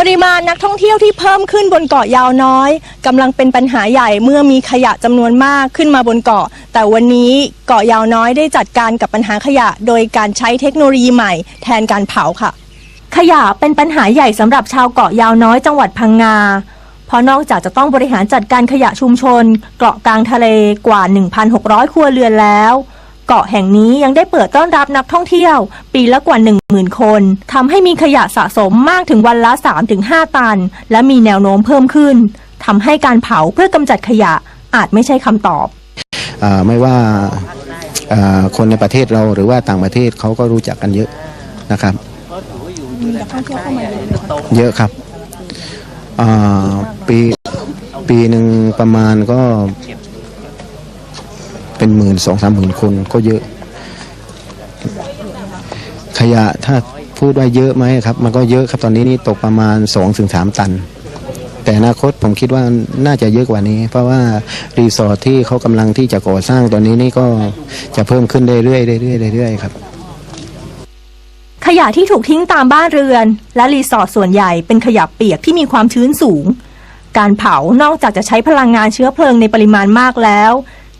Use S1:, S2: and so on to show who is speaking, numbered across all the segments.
S1: ปริมาณนักท่องเที่ยวที่เพิ่มขึ้นบนเกาะยาวน้อยกำลังเป็นปัญหาใหญ่เมื่อมีขยะจำนวนมากขึ้นมาบนเกาะ แต่วันนี้เกาะยาวน้อยได้จัดการกับปัญหาขยะ โดยการใช้เทคโนโลยีใหม่แทนการเผาค่ะ ขยะเป็นปัญหาใหญ่สำหรับชาวเกาะยาวน้อยจังหวัดพังงาเพราะนอกจากจะต้องบริหารจัดการขยะชุมชน เกาะกลางทะเลกว่า 1,600 ครัวเรือนแล้ว เกาะแห่งนี้ยังได้เปิดต้อนรับนักท่องเที่ยว ปีละกว่า 10,000 คนทำให้มีขยะสะสมมากถึงวันละ 3-5 ตัน และมีแนวโน้มเพิ่มขึ้นทำให้การเผาเพื่อกำจัดขยะอาจไม่ใช่คำตอบ
S2: อ่าไม่ว่าอ่าคนในประเทศเราหรือว่าต่างประเทศเขาก็รู้จักกันเยอะนะครับเยอะครับอ่าปีปีหนึ่งประมาณก็ เป็นหมื่นสองสามหมื่นคนก็เยอะ ขยะถ้าพูดว่าเยอะไหมครับ มันก็เยอะครับตอนนี้นี่ตกประมาณสองถึงสามตัน แต่อนาคตผมคิดว่าน่าจะเยอะกว่านี้ เพราะว่ารีสอร์ทที่เขากำลังที่จะก่อสร้างตอนนี้นี่ก็จะเพิ่มขึ้นเรื่อยๆเรื่อยๆเรื่อยๆครับ
S1: ขยะที่ถูกทิ้งตามบ้านเรือน และรีสอร์ทส่วนใหญ่เป็นขยะเปียกที่มีความชื้นสูง การเผานอกจากจะใช้พลังงานเชื้อเพลิงในปริมาณมากแล้ว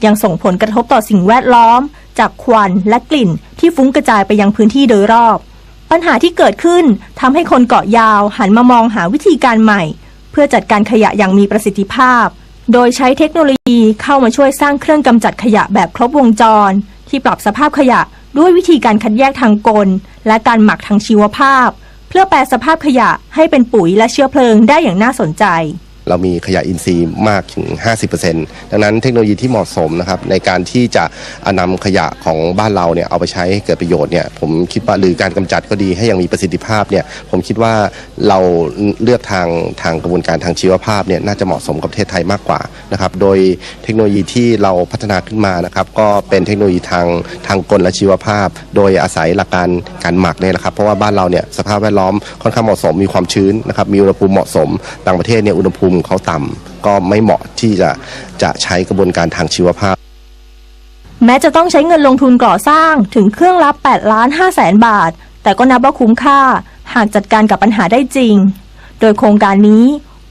S1: ยังส่งผลกระทบต่อสิ่งแวดล้อม จากควันและกลิ่นที่ฟุ้งกระจายไปยังพื้นที่โดยรอบ ปัญหาที่เกิดขึ้นทำให้คนเกาะยาวหันมามองหาวิธีการใหม่ เพื่อจัดการขยะอย่างมีประสิทธิภาพ โดยใช้เทคโนโลยีเข้ามาช่วยสร้างเครื่องกำจัดขยะแบบครบวงจร ที่ปรับสภาพขยะด้วยวิธีการคัดแยกทางกล และการหมักทางชีวภาพ เพื่อแปลสภาพขยะให้เป็นปุ๋ยและเชื้อเพลิงได้อย่างน่าสนใจ
S3: เรามีขยะอินทรีย์มากถึง 50%ดังนั้นเทคโนโลยีที่เหมาะสมนะครับในการที่จะเอานำขยะของบ้านเราเนี่ยเอาไปใช้ให้เกิดประโยชน์เนี่ยผมคิดว่าหรือการกำจัดก็ดีให้ยังมีประสิทธิภาพเนี่ยผมคิดว่าเราเลือกทางทางกระบวนการทางชีวภาพเนี่ยน่าจะเหมาะสมกับประเทศไทยมากกว่านะครับโดยเทคโนโลยีที่เราพัฒนาขึ้นมานะครับก็เป็นเทคโนโลยีทางทางกลและชีวภาพ โดยอาศัยหลักการการหมักเนี่ยแหละครับเพราะว่าบ้านเราเนี่ยสภาพแวดล้อมค่อนข้างเหมาะสมมีความชื้นนะครับมีอุณหภูมิเหมาะสมต่างประเทศเนี่ยอุณหภูมิเขาต่ำก็ไม่เหมาะที่จะจะใช้กระบวนการทางชีวภาพ
S1: แม้จะต้องใช้เงินลงทุนก่อสร้างถึงเครื่องละ8ล้าน5แสนบาท แต่ก็นับว่าคุ้มค่า หากจัดการกับปัญหาได้จริง โดยโครงการนี้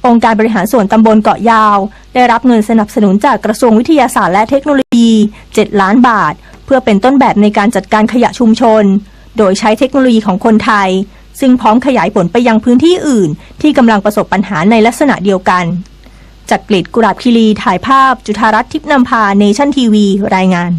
S1: องค์การบริหารส่วนตำบลเกาะยาว ได้รับเงินสนับสนุนจากกระทรวงวิทยาศาสตร์และเทคโนโลยี 7 ล้านบาท เพื่อเป็นต้นแบบในการจัดการขยะชุมชน โดยใช้เทคโนโลยีของคนไทย ซึ่งพร้อมขยายผลไปยังพื้นที่อื่น ที่กำลังประสบปัญหาในลักษณะเดียวกัน จากกลิดกุราบคิรีถ่ายภาพจุธารัตน์ทิพย์นำพาเนชั่นทีวี รายงาน